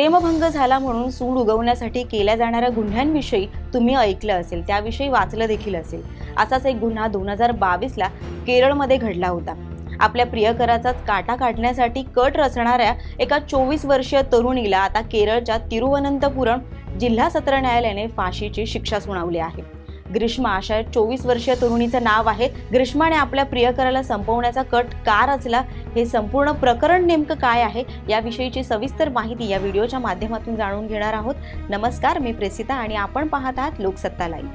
प्रेमभंग झाला म्हणून सूड उगवण्यासाठी केल्या जाणाऱ्या गुन्ह्यांविषयी तुम्ही ऐकलं असेल त्याविषयी वाचलं देखील असेल. असाच एक गुन्हा दोन हजार बावीसला केरळमध्ये घडला होता. आपल्या प्रियकराचाच काटा काढण्यासाठी कट रचणाऱ्या एका चोवीस वर्षीय तरुणीला आता केरळच्या तिरुवनंतपुरम जिल्हा सत्र न्यायालयाने फाशीची शिक्षा सुनावली आहे. ग्रीष्मा अशा चोवीस वर्षीय तरुणीचं नाव आहे. ग्रीष्माने आपल्या प्रियकराला संपवण्याचा कट का रचला? हे संपूर्ण प्रकरण नेमकं काय आहे? याविषयीची सविस्तर माहिती या व्हिडिओच्या माध्यमातून जाणून घेणार आहोत. नमस्कार मी प्रेसिता आणि आपण पाहत आहात लोकसत्ता लाईव्ह.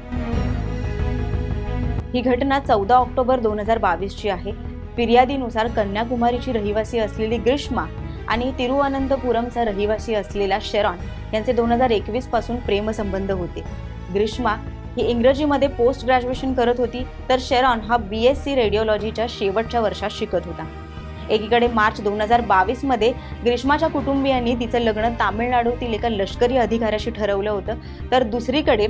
ही घटना चौदा ऑक्टोबर दोन हजार बावीसची आहे. फिर्यादीनुसार कन्याकुमारीची रहिवासी असलेली ग्रीष्मा आणि तिरुअनंतपुरमचा रहिवासी असलेला शेरॉन यांचे दोन हजार एकवीसपासून प्रेमसंबंध होते. ग्रीष्मा ही इंग्रजीमध्ये पोस्ट ग्रॅज्युएशन करत होती तर शेरॉन हा बी एस सी रेडिओलॉजीच्या शेवटच्या वर्षात शिकत होता. एकीकडे मार्च दोन हजार बावीसमध्ये ग्रीष्माच्या कुटुंबियांनी तिचं लग्न तामिळनाडूतील एका लष्करी अधिकाऱ्याशी ठरवलं होतं तर दुसरीकडे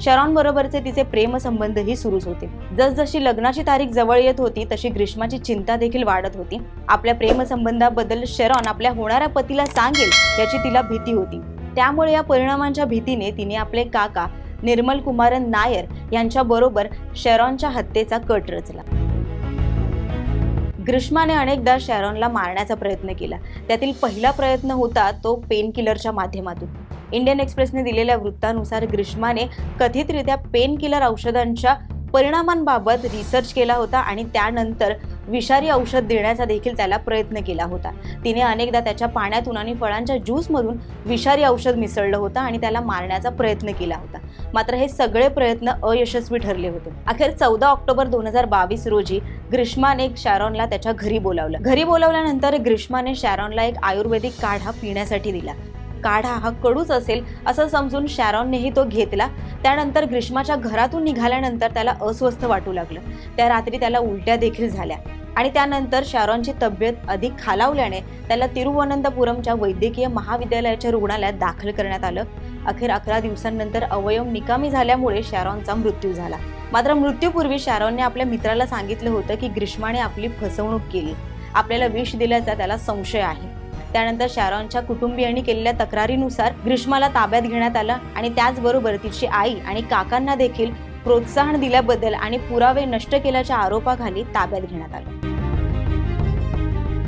शरॉन बरोबरचे तिचे प्रेमसंबंधही सुरूच होते. जसजशी लग्नाची तारीख जवळ येत होती तशी ग्रीष्माची चिंता देखील वाढत होती. आपल्या प्रेमसंबंधाबद्दल शेरॉन आपल्या होणाऱ्या पतीला सांगेल याची तिला भीती होती. त्यामुळे या परिणामांच्या भीतीने तिने आपले काका निर्मल कुमारन नायर यांच्या बरोबर शेरॉनच्या हत्येचा कट रचला. ग्रीष्माने अनेकदा शेरॉनला मारण्याचा प्रयत्न केला. त्यातील पहिला प्रयत्न होता तो पेन किलरच्या माध्यमातून. इंडियन एक्सप्रेसने दिलेल्या वृत्तानुसार ग्रीष्माने कथितरित्या पेन किलर औषधांच्या परिणामांबाबत रिसर्च केला होता आणि त्यानंतर विषारी औषध देण्याचा देखील त्याला प्रयत्न केला होता. तिने अनेकदा त्याच्या पाण्यातून आणि फळांच्या ज्यूसमधून विषारी औषध मिसळलं होतं आणि त्याला मारण्याचा प्रयत्न केला होता. मात्र हे सगळे प्रयत्न अयशस्वी ठरले होते. अखेर चौदा ऑक्टोबर दोन हजार बावीस रोजी ग्रीष्माने शॅरॉनला त्याच्या घरी बोलावलं. घरी बोलावल्यानंतर ग्रीष्माने शॅरॉनला एक आयुर्वेदिक काढा पिण्यासाठी दिला. काढा हा कडूच असेल असं समजून शॅरॉननेही तो घेतला. त्यानंतर ग्रीष्माच्या घरातून निघाल्यानंतर त्याला अस्वस्थ वाटू लागलं. त्या रात्री त्याला उलट्या देखील झाल्या. आणि त्यानंतर शॅरॉनची तब्येत अधिक खालावल्याने त्याला तिरुवनंतपुरमच्या वैद्यकीय महाविद्यालयाच्या रुग्णालयात दाखल करण्यात आलं. अखेर अकरा दिवसांनंतर अवयव निकामी झाल्यामुळे शॅरॉनचा मृत्यू झाला. मात्र मृत्यूपूर्वी शॅरॉनने आपल्या मित्राला सांगितलं होतं की ग्रीष्माने आपली फसवणूक केली. आपल्याला विष दिल्याचा त्याला संशय आहे. त्यानंतर शॅरॉनच्या कुटुंबियांनी केलेल्या तक्रारीनुसार ग्रीष्माला ताब्यात घेण्यात आलं आणि त्याचबरोबर तिची आई आणि काकांना देखील प्रोत्साहन दिल्याबद्दल आणि पुरावे नष्ट केल्याच्या आरोपाखाली ताब्यात घेण्यात आलं.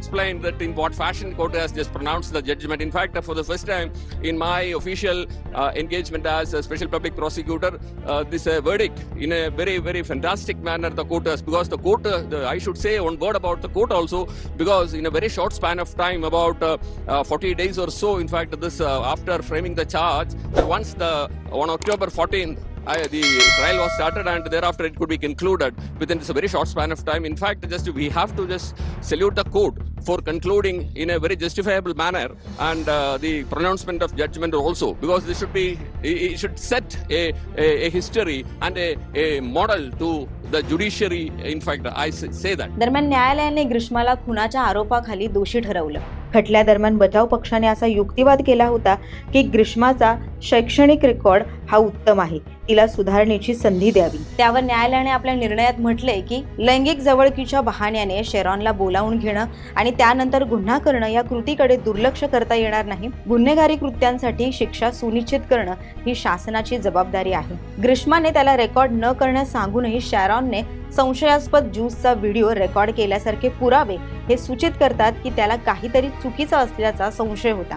Explained that in what fashion court has just pronounced the judgment. In fact, for the first time in my official uh, engagement as a special public prosecutor, uh, this uh, verdict in a very, very fantastic manner the court has, because the court, uh, the, I should say one word about the court also, because in a very short span of time, about uh, uh, 40 days or so, in fact, this after framing the charge, once the on October 14th, I, the trial was started and thereafter it could be concluded within this very short span of time. In fact, just we have to just salute the court for concluding in a very justifiable manner and uh, the pronouncement of judgment also because this should be it should set a, a, a history and a, a model to the judiciary. In fact, I say say that. दरम्यान न्यायालयाने ग्रीष्माला खुनाच्या आरोपाखाली दोषी ठरवलं खटल्यादरम्यान बचाव पक्षाने असा युक्तिवाद केला होता की ग्रीष्माचा शैक्षणिक रेकॉर्ड हा उत्तम आहे. तिला सुधारणेची संधी द्यावी. त्यावर न्यायालयाने आपल्या निर्णयात म्हटले की लैंगिक जवळकीच्या बहाण्याने शेरॉनला बोलावून घेणं आणि त्यानंतर गुन्हा करणं या कृतीकडे दुर्लक्ष करता येणार नाही. गुन्हेगारी कृत्यांसाठी शिक्षा सुनिश्चित करणं ही शासनाची जबाबदारी आहे. ग्रीष्माने त्याला रेकॉर्ड न करण्यास सांगूनही शेरॉनने संशयास्पद ज्यूसचा व्हिडिओ रेकॉर्ड केल्यासारखे पुरावे हे सूचित करतात की त्याला काहीतरी चुकीचं असल्याचा संशय होता.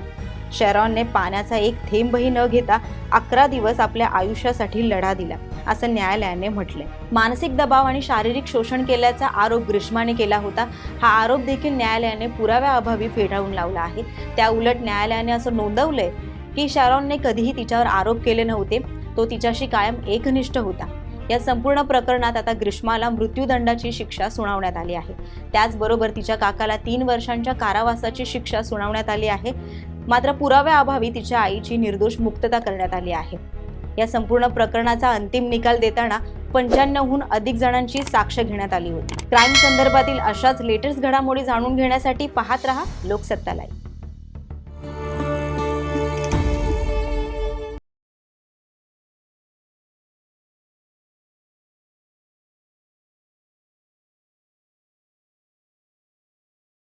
शॅरॉनने पाण्याचा एक थेंबही न घेता अकरा दिवस आपल्या आयुष्यासाठी लढा दिला असं न्यायालयाने म्हटले मानसिक दबाव आणि शारीरिक शोषण केल्याचा आरोप ग्रीष्माने केला होता. हा आरोप देखील न्यायालयाने पुराव्याअभावी फेटाळून लावला आहे. त्या उलट न्यायालयाने असं नोंदवलंय की शॅरॉनने कधीही तिच्यावर आरोप केले नव्हते. तो तिच्याशी कायम एकनिष्ठ होता. या संपूर्ण प्रकरणात आता ग्रीष्माला मृत्यूदंडाची शिक्षा सुनावण्यात आली आहे. त्याचबरोबर तिच्या काकाला तीन वर्षांच्या कारावासाची शिक्षा सुनावण्यात आली आहे. मात्र पुराव्याअभावी तिच्या आईची निर्दोष मुक्तता करण्यात आली आहे. या संपूर्ण प्रकरणाचा अंतिम निकाल देताना पंच्याण्णवहून अधिक जणांची साक्ष घेण्यात आली होती. क्राईम संदर्भातील अशाच लेटेस्ट घडामोडी जाणून घेण्यासाठी पाहत रहा लोकसत्ता लाईव्ह